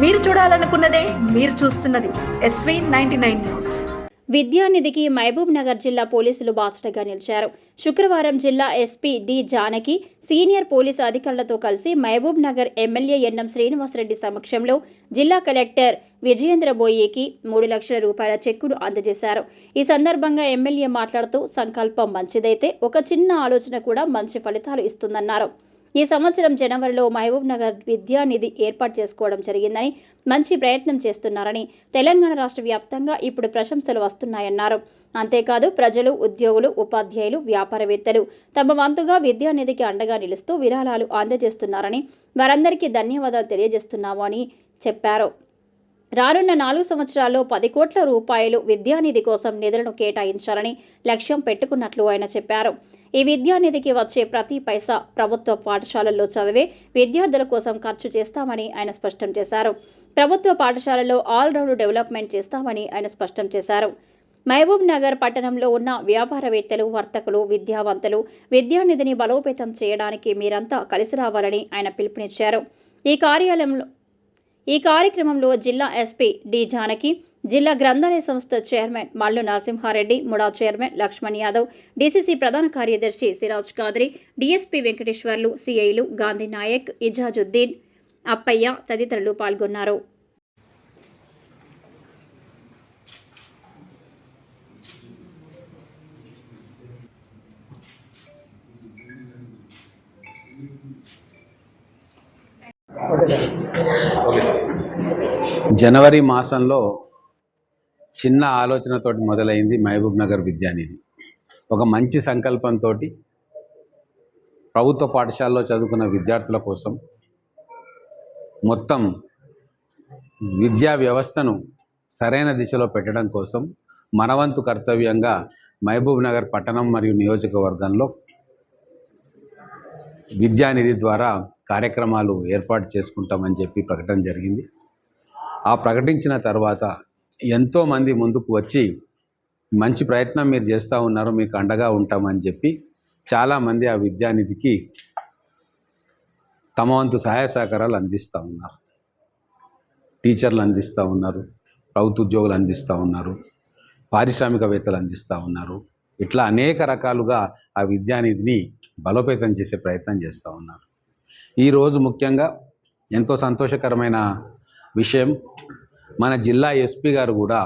మీరు చూడాలనుకున్నదే మీరు చూస్తున్నది ఎస్వీ నైన్టీ నైన్ న్యూస్ విద్యానిధికి మహబూబ్ నగర్ జిల్లా పోలీసులు బాసటగా నిలిచారు. శుక్రవారం జిల్లా SP D Janaki senior police అధికారులతో కలిసి మహబూబ్ నగర్ ఎమ్మెల్యే ఎన్నం శ్రీనివాసరెడ్డి సమక్షంలో జిల్లా కలెక్టర్ విజయేంద్ర బోయేకి మూడు లక్షల రూపాయల చెక్కును అందజేశారు. ఈ సందర్భంగా ఎమ్మెల్యే మాట్లాడుతూ సంకల్పం మంచిదైతే ఒక చిన్న ఆలోచన కూడా మంచి ఫలితాలు ఇస్తుందన్నారు. ఈ సంవత్సరం జనవరిలో మహబూబ్ నగర్ విద్యానిధి ఏర్పాటు చేసుకోవడం జరిగిందని మంచి ప్రయత్నం చేస్తున్నారని తెలంగాణ రాష్ట్ర వ్యాప్తంగా ఇప్పుడు ప్రశంసలు వస్తున్నాయన్నారు. అంతేకాదు ప్రజలు ఉద్యోగులు ఉపాధ్యాయులు వ్యాపారవేత్తలు తమ వంతుగా విద్యానిధికి అండగా నిలుస్తూ విరాళాలు అందజేస్తున్నారని వారందరికీ ధన్యవాదాలు తెలియజేస్తున్నాము అని చెప్పారు. రానున్న నాలుగు సంవత్సరాల్లో పది కోట్ల రూపాయలు విద్యానిధి కోసం నిధులను కేటాయించాలని లక్ష్యం పెట్టుకున్నట్లు ఆయన చెప్పారు. ఈ విద్యానిధికి వచ్చే ప్రతి పైసా ప్రభుత్వ పాఠశాలల్లో చదివే విద్యార్థుల కోసం ఖర్చు చేస్తామని ఆయన స్పష్టం చేశారు. ప్రభుత్వ పాఠశాలలో ఆల్రౌండ్ డెవలప్మెంట్ చేస్తామని ఆయన స్పష్టం చేశారు. మహబూబ్ నగర్ పట్టణంలో ఉన్న వ్యాపారవేత్తలు వర్తకులు విద్యావంతులు విద్యానిధిని బలోపేతం చేయడానికి మీరంతా కలిసి రావాలని ఆయన పిలుపునిచ్చారు. ఈ కార్యాలయంలో ఈ కార్యక్రమంలో జిల్లా ఎస్పీ డి జానకి జిల్లా గ్రంథాలయ సంస్థ chairman Mallu Narasimha Reddy MUDA chairman Lakshman Yadav DCC ప్రధాన కార్యదర్శి సిరాజ్ కాద్రి డీఎస్పీ వెంకటేశ్వర్లు సిఐలు గాంధీ నాయక్ ఇజాజుద్దీన్ అప్పయ్య తదితరులు పాల్గొన్నారు. జనవరి మాసంలో చిన్న ఆలోచనతోటి మొదలైంది మహబూబ్ నగర్ విద్యానిధి ఒక మంచి సంకల్పంతో ప్రభుత్వ పాఠశాలలో చదువుకున్న విద్యార్థుల కోసం మొత్తం విద్యా వ్యవస్థను సరైన దిశలో పెట్టడం కోసం మనవంతు కర్తవ్యంగా మహబూబ్ నగర్ పట్టణం మరియు నియోజకవర్గంలో విద్యానిధి ద్వారా కార్యక్రమాలు ఏర్పాటు చేసుకుంటామని చెప్పి ప్రకటన జరిగింది. ఆ ప్రకటించిన తర్వాత ఎంతోమంది ముందుకు వచ్చి మంచి ప్రయత్నం మీరు చేస్తూ ఉన్నారు మీకు అండగా ఉంటామని చెప్పి చాలామంది ఆ విద్యానిధికి తమ వంతు సహాయ సహకారాలు అందిస్తూ ఉన్నారు. టీచర్లు అందిస్తూ ఉన్నారు ప్రభుత్వ ఉద్యోగులు అందిస్తూ ఉన్నారు పారిశ్రామికవేత్తలు అందిస్తూ ఉన్నారు. ఇట్లా అనేక రకాలుగా ఆ విద్యానిధిని బలోపేతం చేసే ప్రయత్నం చేస్తూ ఉన్నారు. ఈరోజు ముఖ్యంగా ఎంతో సంతోషకరమైన విషయం మన జిల్లా ఎస్పీ గారు కూడా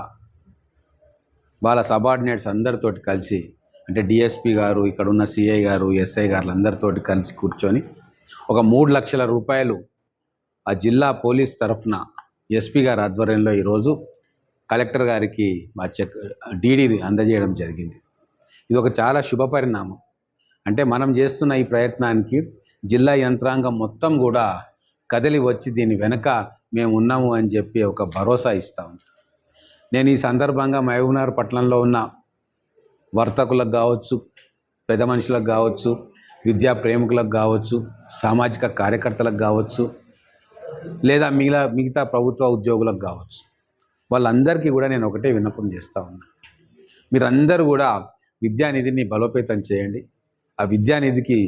వాళ్ళ సబార్డినేట్స్ అందరితోటి కలిసి అంటే డిఎస్పీ గారు ఇక్కడ ఉన్న సిఐ గారు ఎస్ఐ గారు అందరితోటి కలిసి కూర్చొని ఒక మూడు లక్షల రూపాయలు ఆ జిల్లా పోలీస్ తరఫున ఎస్పీ గారి ఆధ్వర్యంలో ఈరోజు కలెక్టర్ గారికి మా చెక్ డీడీ అందజేయడం జరిగింది. ఇది ఒక చాలా శుభ పరిణామం. అంటే మనం చేస్తున్న ఈ ప్రయత్నానికి జిల్లా యంత్రాంగం మొత్తం కూడా కదిలి వచ్చి దీని వెనుక మేము ఉన్నాము అని చెప్పి ఒక భరోసా ఇస్తాం నేను ఈ సందర్భంగా మహబూబ్నగర్ పట్టణంలో ఉన్న వర్తకులకు కావచ్చు పెద్ద మనుషులకు కావచ్చు విద్యా ప్రేమికులకు కావచ్చు సామాజిక కార్యకర్తలకు కావచ్చు లేదా మిగతా మిగతా ప్రభుత్వ ఉద్యోగులకు కావచ్చు. వాళ్ళందరికీ కూడా నేను ఒకటే విన్నపం చేస్తూ ఉన్నాను మీరందరూ కూడా విద్యానిధిని బలోపేతం చేయండి. ఆ విద్యానిధికి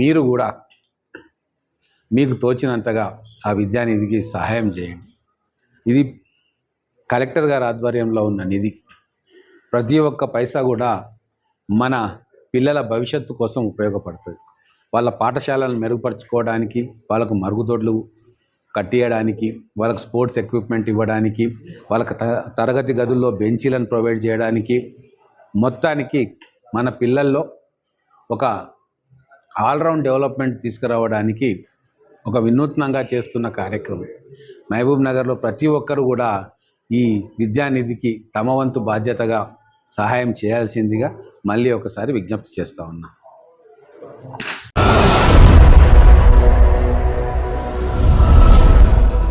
మీరు కూడా మీకు తోచినంతగా ఆ విద్యానిధికి సహాయం చేయండి. ఇది కలెక్టర్ గారి ఆధ్వర్యంలో ఉన్న నిధి. ప్రతి ఒక్క పైసా కూడా మన పిల్లల భవిష్యత్తు కోసం ఉపయోగపడుతుంది. వాళ్ళ పాఠశాలను మెరుగుపరచుకోవడానికి వాళ్ళకు మరుగుదొడ్లు కట్టియడానికి వాళ్ళకు స్పోర్ట్స్ ఎక్విప్మెంట్ ఇవ్వడానికి వాళ్ళకి తరగతి గదుల్లో బెంచీలను ప్రొవైడ్ చేయడానికి మొత్తానికి మన పిల్లల్లో ఒక ఆల్రౌండ్ డెవలప్మెంట్ తీసుకురావడానికి ఒక వినూత్నంగా చేస్తున్న కార్యక్రమం. మహబూబ్ నగర్లో ప్రతి ఒక్కరు కూడా ఈ విద్యానిధికి తమ వంతు బాధ్యతగా సహాయం చేయాల్సిందిగా మళ్ళీ ఒకసారి విజ్ఞప్తి చేస్తూ ఉన్నా.